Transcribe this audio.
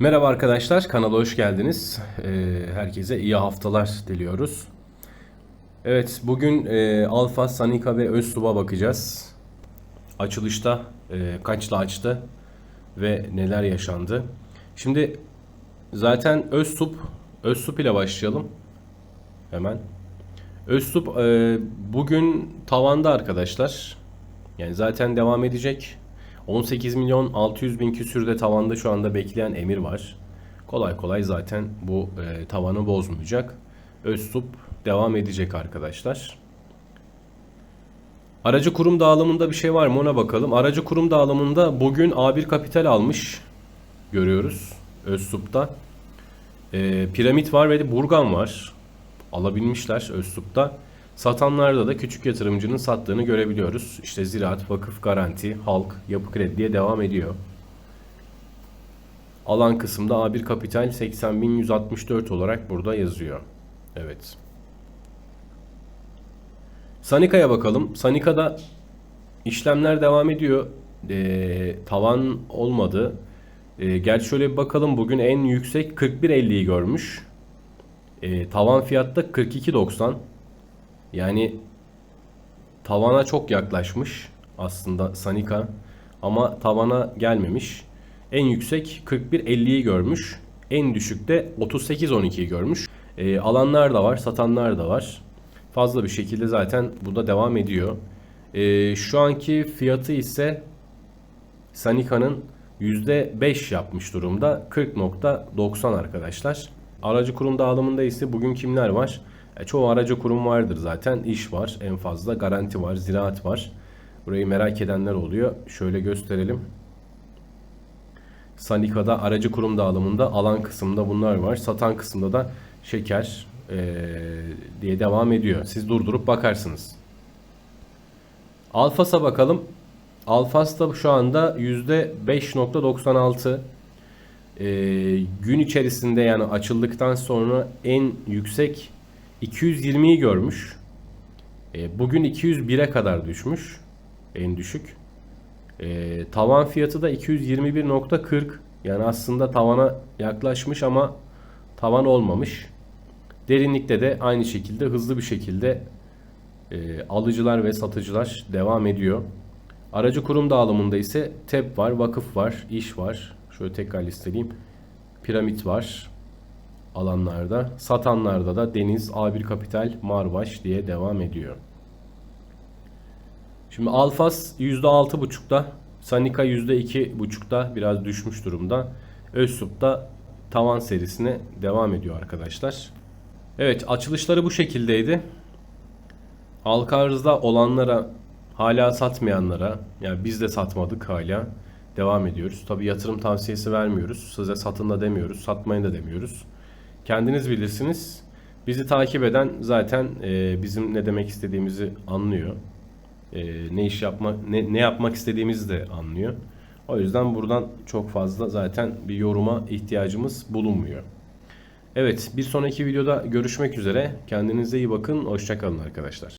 Merhaba arkadaşlar, kanala hoş geldiniz. Ee, herkese iyi haftalar diliyoruz. Evet, bugün e, Alfa, Sanika ve Öztub'a bakacağız. Açılışta e, kaçla açtı ve neler yaşandı. Şimdi zaten Öztub, Öztub ile başlayalım. Hemen. Öztub e, bugün tavanda arkadaşlar. Yani zaten devam edecek. 18 milyon 600 bin küsürde tavanda şu anda bekleyen Emir var. Kolay kolay zaten bu e, tavanı bozmayacak. Öztup devam edecek arkadaşlar. Aracı kurum dağılımında bir şey var mı ona bakalım. Aracı kurum dağılımında bugün A1 Kapital almış. Görüyoruz Öztup'ta. E, Piramit var ve de Burgan var. Alabilmişler Öztup'ta. Satanlarda da küçük yatırımcının sattığını görebiliyoruz. İşte ziraat, vakıf, garanti, halk, yapı kredi diye devam ediyor. Alan kısımda A1 Kapital 80.164 olarak burada yazıyor. Evet. Sanika'ya bakalım. Sanika'da işlemler devam ediyor. Ee, tavan olmadı. Ee, gel şöyle bir bakalım. Bugün en yüksek 41.50'yi görmüş. Ee, tavan fiyatta 42.90. Yani tavana çok yaklaşmış aslında Sanika ama tavana gelmemiş. En yüksek 41.50'yi görmüş. En düşükte 38.12'yi görmüş. E, alanlar da var, satanlar da var. Fazla bir şekilde zaten burada devam ediyor. E, şu anki fiyatı ise Sanika'nın %5 yapmış durumda. 40.90 arkadaşlar. Aracı kurum dağılımında ise bugün kimler var? E, çoğu aracı kurum vardır zaten. İş var en fazla. Garanti var, ziraat var. Burayı merak edenler oluyor. Şöyle gösterelim. Sanika'da aracı kurum dağılımında alan kısmında bunlar var. Satan kısımda da şeker e, diye devam ediyor. Siz durdurup bakarsınız. Alfas'a bakalım. Alfas'ta şu anda %5.96 e, gün içerisinde yani açıldıktan sonra en yüksek 220'yi görmüş. E, bugün 201'e kadar düşmüş. En düşük. E, tavan fiyatı da 221.40. Yani aslında tavana yaklaşmış ama tavan olmamış. Derinlikte de aynı şekilde hızlı bir şekilde e, alıcılar ve satıcılar devam ediyor. Aracı kurum dağılımında ise TEP var, vakıf var, iş var. Şöyle tekrar listeleyeyim. Piramit var alanlarda. Satanlarda da Deniz, A1 Kapital, Marbaş diye devam ediyor. Şimdi Alfas %6.5'da, Sanika %2.5'da biraz düşmüş durumda. Özsup da tavan serisine devam ediyor arkadaşlar. Evet açılışları bu şekildeydi. Halka arzda olanlara hala satmayanlara yani biz de satmadık hala devam ediyoruz. Tabi yatırım tavsiyesi vermiyoruz. Size satın da demiyoruz. Satmayın da demiyoruz. Kendiniz bilirsiniz. Bizi takip eden zaten e, bizim ne demek istediğimizi anlıyor. E, ne iş yapma ne, ne yapmak istediğimizi de anlıyor. O yüzden buradan çok fazla zaten bir yoruma ihtiyacımız bulunmuyor. Evet bir sonraki videoda görüşmek üzere. Kendinize iyi bakın. Hoşçakalın arkadaşlar.